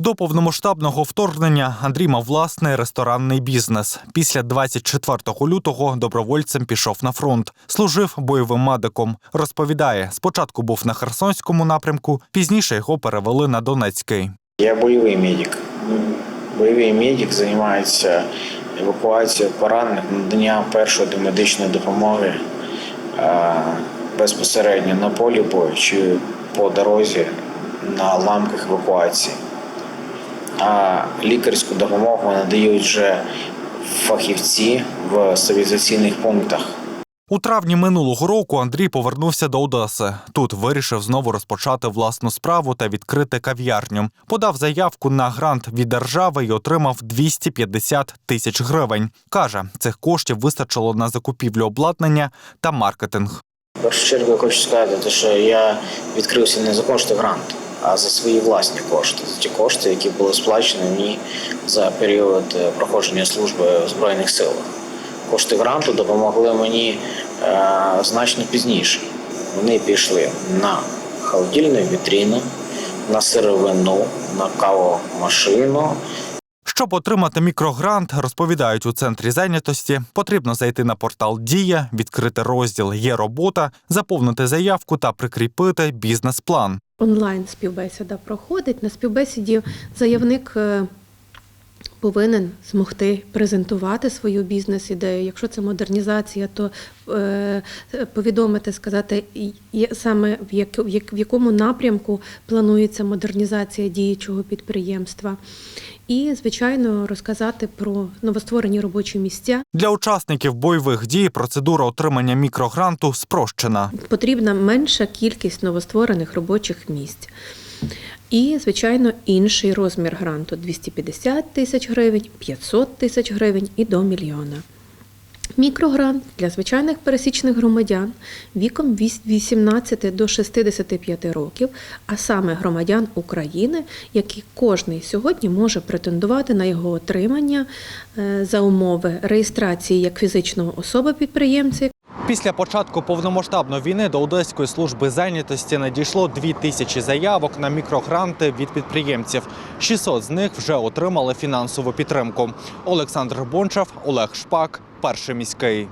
До повномасштабного вторгнення Андрій мав власний ресторанний бізнес. Після 24 лютого добровольцем пішов на фронт, служив бойовим медиком. Розповідає, спочатку був на Херсонському напрямку, пізніше його перевели на Донецький. Я бойовий медик. Бойовий медик займається евакуацією поранених, надання першої домедичної допомоги безпосередньо на полі бою чи по дорозі на ламках евакуації. А лікарську допомогу надають вже фахівці в стабілізаційних пунктах. У травні минулого року Андрій повернувся до Одеси. Тут вирішив знову розпочати власну справу та відкрити кав'ярню. Подав заявку на грант від держави і отримав 250 тисяч гривень. Каже, цих коштів вистачило на закупівлю обладнання та маркетинг. В першу чергу я хочу сказати, що я відкрився не за кошти гранту, а за свої власні кошти. За ті кошти, які були сплачені мені за період е, проходження служби в Збройних силах. Кошти гранту допомогли мені е, значно пізніше. Вони пішли на холодильну вітрину, на сировину, на кавомашину, Щоб отримати мікрогрант, розповідають у центрі зайнятості, потрібно зайти на портал Дія, відкрити розділ Є робота, заповнити заявку та прикріпити бізнес-план. Онлайн співбесіда проходить. На співбесіді заявник е, повинен змогти презентувати свою бізнес-ідею. Якщо це модернізація, то е, повідомити, сказати, саме в, як, в, як, в якому напрямку планується модернізація діючого підприємства. І, звичайно, розказати про новостворені робочі місця. Для учасників бойових дій процедура отримання мікрогранту спрощена. потрібна менша кількість новостворених робочих місць. І, звичайно, інший розмір гранту 250 тисяч гривень, 500 тисяч гривень і до мільйона. Мікрогрант для звичайних пересічних громадян віком від 18 до 65 років, а саме громадян України, які кожний сьогодні може претендувати на його отримання е, за умови реєстрації як фізичного особи-підприємця, Після початку повномасштабної війни до Одеської служби зайнятості надійшло 2 тисячі заявок на мікрогранти від підприємців. 600 з них вже отримали фінансову підтримку. Олександр Бончав, Олег Шпак, перший міський.